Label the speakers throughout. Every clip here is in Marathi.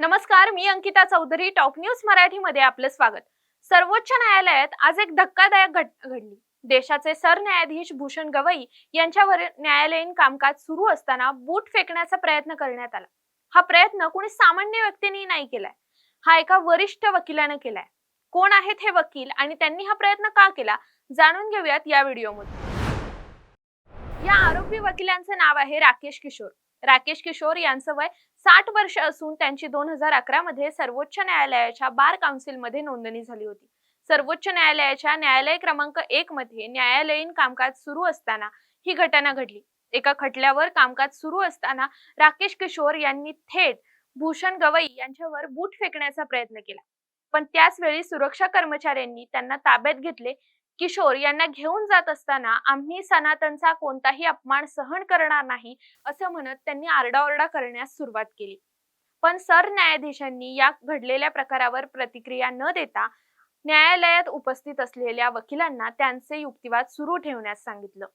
Speaker 1: नमस्कार मी अंकिता चौधरी टॉप न्यूज मराठीमध्ये आपलं स्वागत. सर्वोच्च न्यायालयात आज एक धक्कादायक घडली. देशाचे सरन्यायाधीश भूषण गवई यांच्यावर न्यायालयीन कामकाज सुरू असताना बूट फेकण्याचा प्रयत्न करण्यात आला. हा प्रयत्न कोणी सामान्य व्यक्तीने नाही केलाय. हा एका वरिष्ठ वकिलानं केलाय. कोण आहेत हे वकील आणि त्यांनी हा प्रयत्न का केला जाणून घेऊयात या व्हिडिओमध्ये या आरोपी वकिलांचं नाव आहे राकेश किशोर. राकेश किशोर यांचं वय साठ वर्ष असून त्यांची दोन हजार अकरा मध्ये सर्वोच्च न्यायालयाच्या बार काउन्सिलमध्ये नोंदणी झाली होती. सर्वोच्च न्यायालयाच्या न्यायालय क्रमांक एक मध्ये न्यायालयीन कामकाज सुरू असताना ही घटना घडली. एका खटल्यावर कामकाज सुरू असताना राकेश किशोर यांनी थेट भूषण गवई यांच्यावर बूट फेकण्याचा प्रयत्न केला. पण त्याच वेळी सुरक्षा कर्मचाऱ्यांनी त्यांना ताब्यात घेतले किशोर यांना घेऊन जात असताना आम्ही सनातनचा कोणताही अपमान सहन करणार नाही असं म्हणत त्यांनी आरडाओरडा करण्यास सुरुवात केली. पण सरन्यायाधीशांनी या घडलेल्या प्रकारावर प्रतिक्रिया न देता न्यायालयात उपस्थित असलेल्या वकिलांना त्यांचे युक्तिवाद सुरू ठेवण्यास सांगितलं.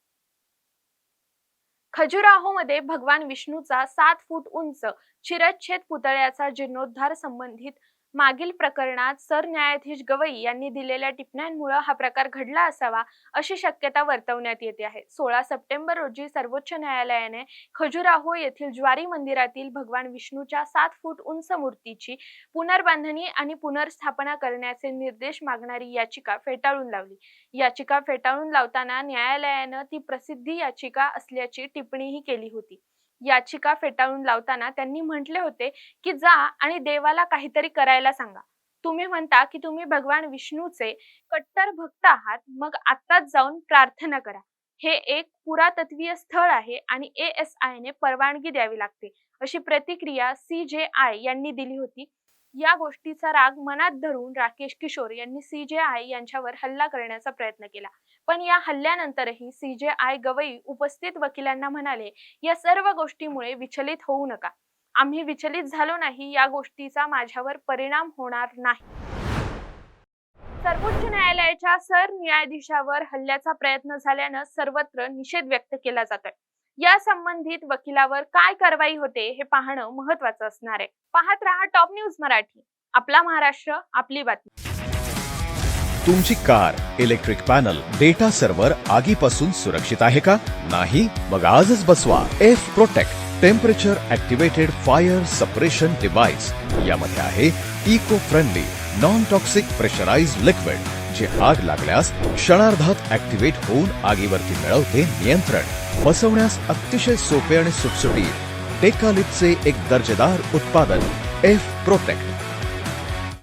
Speaker 1: खजुराहोमध्ये भगवान विष्णूचा सात फूट उंच चिरच्छेद पुतळ्याचा जीर्णोद्धार संबंधित मागील प्रकरणात सरन्यायाधीश गवई यांनी दिलेल्या टिप्पण्यांमुळे हा प्रकार घडला असावा अशी शक्यता वर्तवण्यात येते आहे. सोळा सप्टेंबर रोजी सर्वोच्च न्यायालयाने खजुराहो येथील ज्वारी मंदिरातील भगवान विष्णूच्या सात फूट उंच मूर्तीची पुनर्बांधणी आणि पुनर्स्थापना करण्याचे निर्देश मागणारी याचिका फेटाळून लावली. याचिका फेटाळून लावताना न्यायालयानं ती प्रसिद्धी याचिका असल्याची टिप्पणीही केली होती. याचिका फेटाळून लावताना त्यांनी म्हटले होते की जा आणि देवाला काहीतरी करायला सांगा. तुम्ही म्हणता की तुम्ही भगवान विष्णूचे कट्टर भक्त आहात मग आत्ताच जाऊन प्रार्थना करा. हे एक पुरातत्वीय स्थळ आहे आणि ए एस आय ने परवानगी द्यावी लागते अशी प्रतिक्रिया सी जे आय यांनी दिली होती. या गोष्टीचा राग मनात धरून राकेश किशोर यांनी सी जे आय यांच्यावर हल्ला करण्याचा प्रयत्न केला. पण या हल्ल्यानंतरही सी जे आय गवई उपस्थित वकिलांना म्हणाले या सर्व गोष्टीमुळे विचलित होऊ नका. आम्ही विचलित झालो नाही या गोष्टीचा माझ्यावर परिणाम होणार नाही. सर्वोच्च न्यायालयाच्या सरन्यायाधीशावर हल्ल्याचा प्रयत्न झाल्यानं सर्वत्र निषेध व्यक्त केला जातोय. या संबंधित वकिलावर काय कारवाई होते हे पाहणं महत्वाचं असणार आहे. पाहत रहा टॉप न्यूज मराठी. आपला महाराष्ट्र आपली बातमी.
Speaker 2: तुमची car electric panel data server आगीपासून सुरक्षित आहे का? नाही मग आजच बसवा. F protect temperature activated fire suppression device यामध्ये आहे eco friendly non toxic pressurise liquid जे आग लागल्यास क्षणार्धात ऍक्टिव्हेट होऊन आगीवरती मिळवते नियंत्रण. बसवण्यास अतिशय सोपे आणि सुटसुटीत टेकालिपचे एक दर्जेदार उत्पादन एफ प्रोटेक्ट